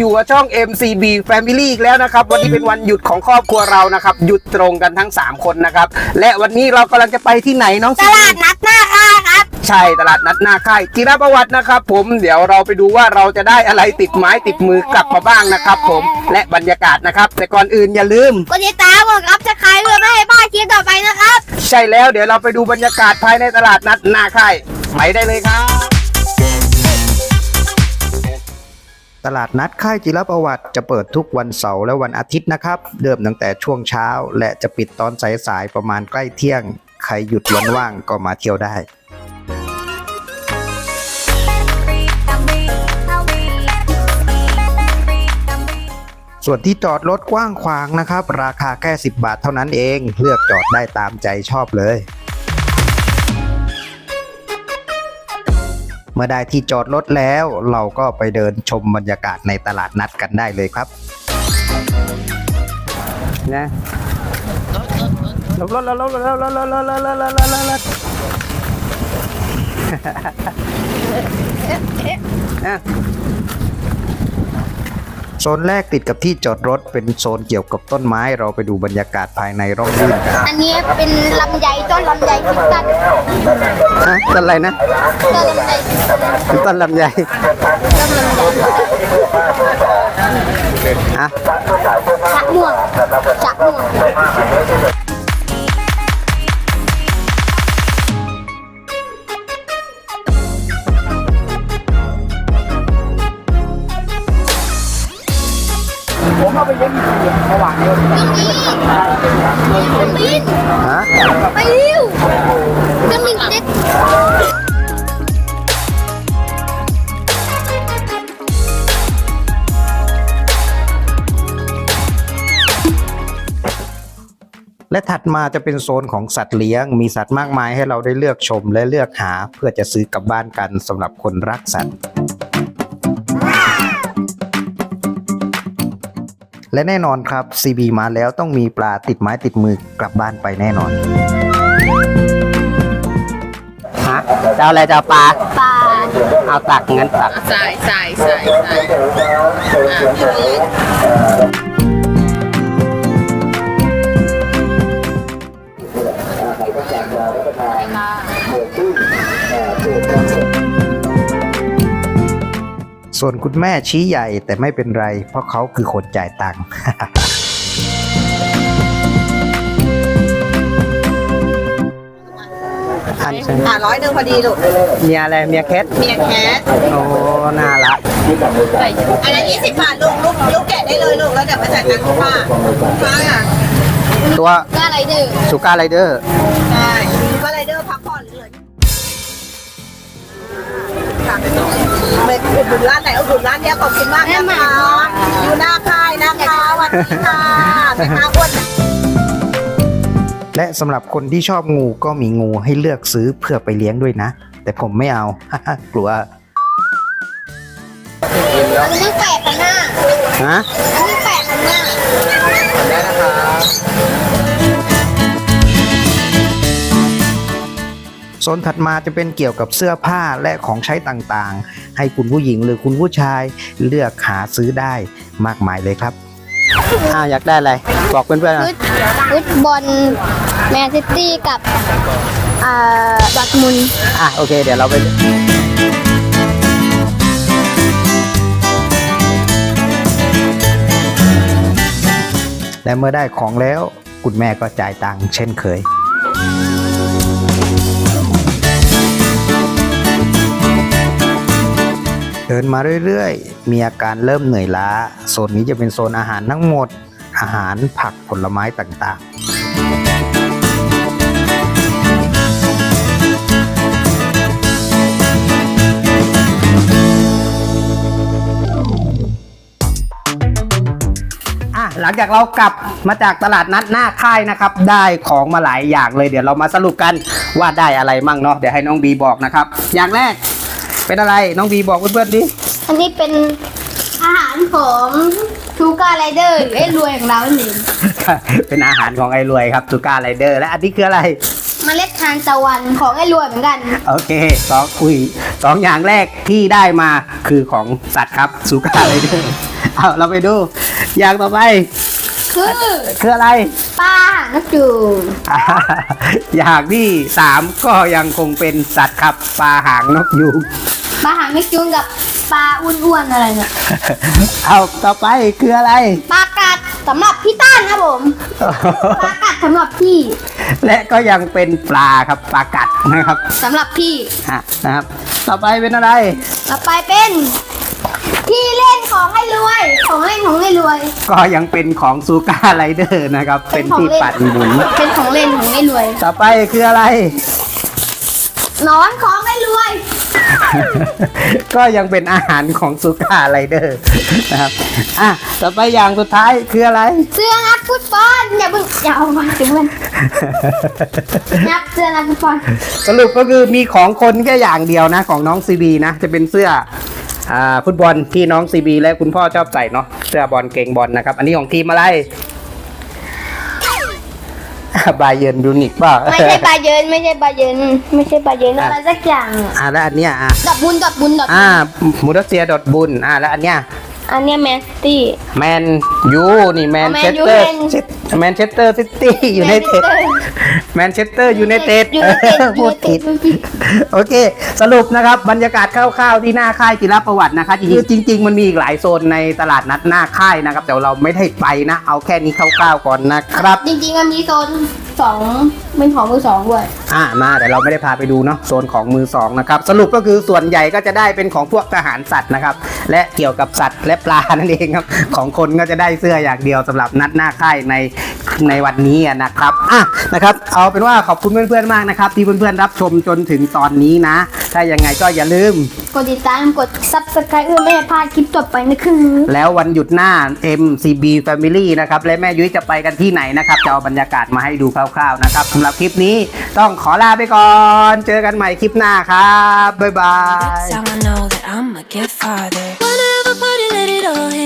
อยู่กับช่อง MCB Family อีกแล้วนะครับ วันนี้เป็นวันหยุดของครอบครัวเรานะครับ หยุดตรงกันทั้ง 3 คนนะครับ และวันนี้เรากำลังจะไปที่ไหนน้องตซีลาดนัดหน้าค่ายครับ ใช่ตลาดนัดหน้าค่ายจิรประวัตินะครับ ผมเดี๋ยวเราไปดูว่าเราจะได้อะไรติดไม้ติดมือกลับมาบ้างนะครับ ผมและบรรยากาศนะครับ แต่ก่อนอื่นอย่าลืม กดติดตามกดครับจะขายเพื่อไม่ให้พลาดคลิปต่อไปนะครับ ใช่แล้วเดี๋ยวเราไปดูบรรยากาศภายในตลาดนัดหน้าค่ายไปได้เลยครับ ตลาดนัดค่ายจิรประวัติจะเปิดทุกวันเสาร์และวันอาทิตย์นะครับ เริ่มตั้งแต่ช่วงเช้า และจะปิดตอนสายๆประมาณใกล้เที่ยง ใครหยุดวันว่างก็มาเที่ยวได้ส่วนที่จอดรถกว้างขวางนะครับ ราคาแค่ 10 บาทเท่านั้นเอง เลือกจอดได้ตามใจชอบเลย มื่อได้ที่จอดรถแล้ว เราก็ไปเดินชมบรรยากาศในตลาดนัดกันได้เลยครับนะรถรถรถรถรถรถรถรถรถรถรถรถรถอะ โซนแรกติดกับที่จอดรถเป็นโซนเกี่ยวกับต้นไม้เราไปดูบรรยากาศภายในร่มรื่นกันอันนี้เป็นลำไยต้นลำไยคิดตันฮะต้นอะไรนะต้นลำไยคิดตันต้นลำไยต้นลำไยอะชะม่วงชะม่วง เอาไปเลี้ยงเมื่อวานนี้บินฮะไปเร็วเครื่องบินเจ็ตและถัดมาจะเป็นโซนของสัตว์เลี้ยง มีสัตว์มากมายให้เราได้เลือกชมและเลือกหา เพื่อจะซื้อกลับบ้านกันสำหรับคนรักสัตว์ และแน่นอนครับ CB มาแล้วต้องมีปลาติดไม้ติดมือกลับบ้านไปแน่นอนฮะจะเอาอะไรจะเอาปลา ปลาเอาตักงั้นตักใส่ใส่ใส่ใส่อะ ส่วนคุณแม่ชี้ใหญ่แต่ไม่เป็นไร เพราะเขาคือคนจ่ายตังค์อันใช่ไหมอะร้อยหนึ่งพอดีลูกเมียอะไรเมียแคทเมียแคทโอ้น่ารักอันนั้นยี่สิบบาทลูกลูกลูกแกะได้เลยลูกแล้วเดี๋ยวมาจ่ายตังค์คุณป้าป้าอะตัวก็อะไรดื้อสุก้าไรเดอร์ใช่ก็ไรเดอร์ ค่ะไปอุดหนุนร้านไหนอุดหนุนร้านเนี้ยขอบคุณมากนะคะอยู่หน้าค่ายนะคะวันนี้ค่ะแม่ค้าอ้วนและสำหรับคนที่ชอบงูก็มีงูให้เลือกซื้อเพื่อไปเลี้ยงด้วยนะ แต่ผมไม่เอา กลัวอันนี้แปดพันห้าฮะ โซนถัดมาจะเป็นเกี่ยวกับเสื้อผ้าและของใช้ต่างๆ ให้คุณผู้หญิงหรือคุณผู้ชายเลือกหาซื้อได้มากมายเลยครับอ้าวอยากได้อะไร บอกเพื่อนๆหน่อยฟุตฟุตบอลแมนซิตี้กับอ่าดอร์ทมุนด์อะโอเค เดี๋ยวเราไป และเมื่อได้ของแล้ว คุณแม่ก็จ่ายตังค์เช่นเคย ดินมาเรื่อยๆ มีอาการเริ่มเหนื่อยล้า โซนนี้จะเป็นโซนอาหารทั้งหมด อาหารผักผลไม้ต่างๆหลังจากเรากลับมาจากตลาดนัดหน้าค่ายนะครับ ได้ของมาหลายอย่างเลยเดี๋ยวเรามาสรุปกันว่าได้อะไรมั่งเนาะเดี๋ยวให้น้องบีบอกนะครับ อย่างแรก เป็นอะไรน้องบีบอกเพื่อนๆดิอันนี้เป็นอาหารของทูการไรเดอร์หรือไอ้รวยของเราหนึ่งเป็นอาหารของไอ้รวยครับซูการไรเดอร์และอันนี้คืออะไรเมล็ดทานตะวันของไอ้รวยเหมือนกัน โอเคสองอุ้ยสองอย่างแรกที่ได้มาคือของสัตว์ครับซูการไรเดอร์เอาเราไปดู อย่างต่อไป คือคืออะไรปลาหางนกจูงอ่าอย่างที่สามก็ยังคงเป็นสัตว์ครับปลาหางนกยูง ปลาหางนกจูงกับปลาอ้วนๆอะไรเนี่ยเอาต่อไปคืออะไร ปลากัดสำหรับพี่ต้านครับผมปลากัดสำหรับพี่และก็ยังเป็นปลาครับปลากัดนะครับสำหรับพี่อะนะครับ ต่อไปเป็นอะไร ต่อไปเป็น ที่เล่นของให้รวย ของเล่นของให้รวย ก็ยังเป็นของซูก้าไรเดอร์นะครับ เป็นที่ปั่นหมุน เป็นของเล่นของให้รวย ต่อไปคืออะไรหนอนของให้รวย ก็ยังเป็นอาหารของซูก้าไรเดอร์นะครับอะต่อไปอย่างสุดท้ายคืออะไร เสื้อนักฟุตบอลอย่าเพิ่งอย่าเอามาถึงมันนับเสื้อนักฟุตบอลสรุปก็คือมีของคนแค่อย่างเดียวนะ ของน้องซีบีนะ จะเป็นเสื้ออ่า ฟุตบอลที่น้องซีบีและคุณพ่อชอบใส่เนาะเสื้อบอลเก่งบอลนะครับ อันนี้ของทีมอะไรบาเยิร์นยูนิคเปล่าไม่ใช่บาเยิร์นไม่ใช่บาเยิร์นไม่ใช่บาเยิร์นอะไรสักอย่างอะอ่าแล้วอันเนี้ยอะดอกบุญดอกบุญดอกบุญอ่ามูรัสเซียดอทบุญอ่าแล้วอันเนี้ย อันเนี้ยแมนตี้ แมนยูนี่แมนแมเชนสยูเตอร์แมนแมนเชสเตอร์ซิตี้ยูไนเต็ดแมนเชสเตอร์ยูไนเต็ดยูไนเต็ดพูดผิด โอเค สรุปนะครับ บรรยากาศคร่าวๆที่หน้าค่ายจิรประวัตินะคะจริงๆจริง ๆ มันมีอีกหลายโซนในตลาดนัดหน้าค่ายนะครับ แต่เราไม่ได้ไปนะ เอาแค่นี้คร่าวๆก่อนนะครับ จริงๆมันมีโซนสอง เป็นของมือสองด้วย อ่ามาแต่เราไม่ได้พาไปดูเนาะโซนของมือสองนะครับสรุปก็คือส่วนใหญ่ก็จะได้เป็นของพวกทหารสัตว์นะครับและเกี่ยวกับสัตว์และปลานั่นเองครับของคนก็จะได้เสื้ออย่างเดียวสำหรับนัดหน้าค่ายในในวันนี้นะครับอะนะครับเอาเป็นว่าขอบคุณเพื่อนๆมากนะครับที่เพื่อนๆรับชมจนถึงตอนนี้นะ ถ้ายังไงก็อย่าลืม กดติดตามกด subscribe เพื่อไม่ให้พลาดคลิปต่อไปนะครับ แล้ววันหยุดหน้า MCB Family นะครับ และแม่ยุ้ยจะไปกันที่ไหนนะครับ จะเอาบรรยากาศมาให้ดูคร่าวๆนะครับสำหรับคลิปนี้ต้องขอลาไปก่อน เจอกันใหม่คลิปหน้าครับ บ๊ายบาย That's how I know that I'ma get farther. Whenever party, let it all hang